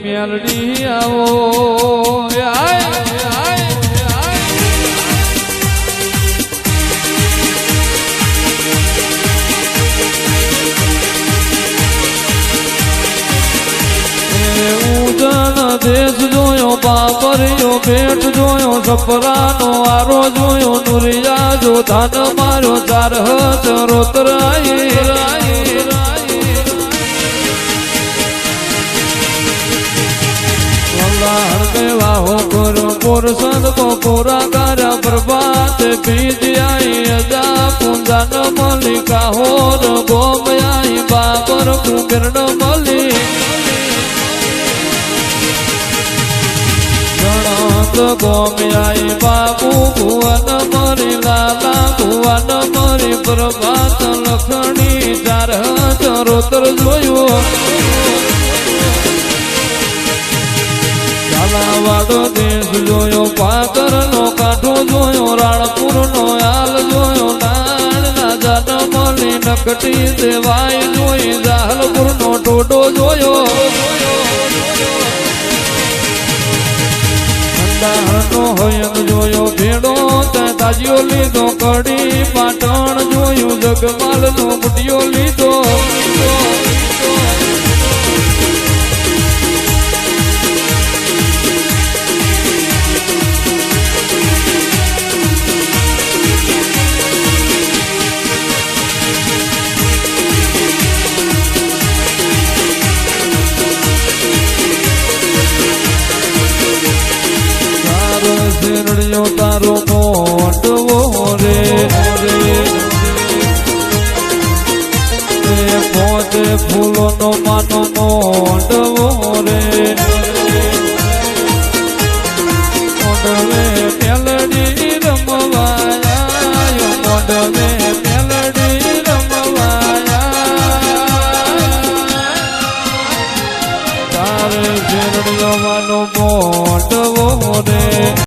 મેલડી આવો દેશ જોયો બાપરિયો ભેટ જોયો, સપરાનો આરો જોયો, નુરિયા જો ધાન માર્યો ચાર હજ રોતરાઈ કરો પોર સંતો પોરા કાર્યા પ્રભાત બીજ આઈ અજા પૂંજાન મલિકા હોર ગોમ આઈ બાબર કુકરણ મલી ગણત ગોમ્યાઈ બાબુ ભુવન મરી, લાલા, ભુવન મરી, પ્રભાત લખણી ચાર ચરોતર જોયું. ઝાલાવાડો દેશ જોયો પાકર નો કાંઠો જોયો રાણપુર નો આલ જોયો નાણ ના જાન મને નકટી દેવાય જોઈ જાહલપુર નો ટોટો જોયો. જોયો, ભેડો તાજીઓ લીધો કડી પાટણ જોયું જગમાલ નો બુટિયો લીધો. શેરડિયો તારો મોટવો રે પોતે ફૂલો નો માનો મોટવો રે. મોડવે મેલડી રમવાયા મોડવે મેલડી રમવાયા. તારે શેરડિયો માનો મોટવો રે.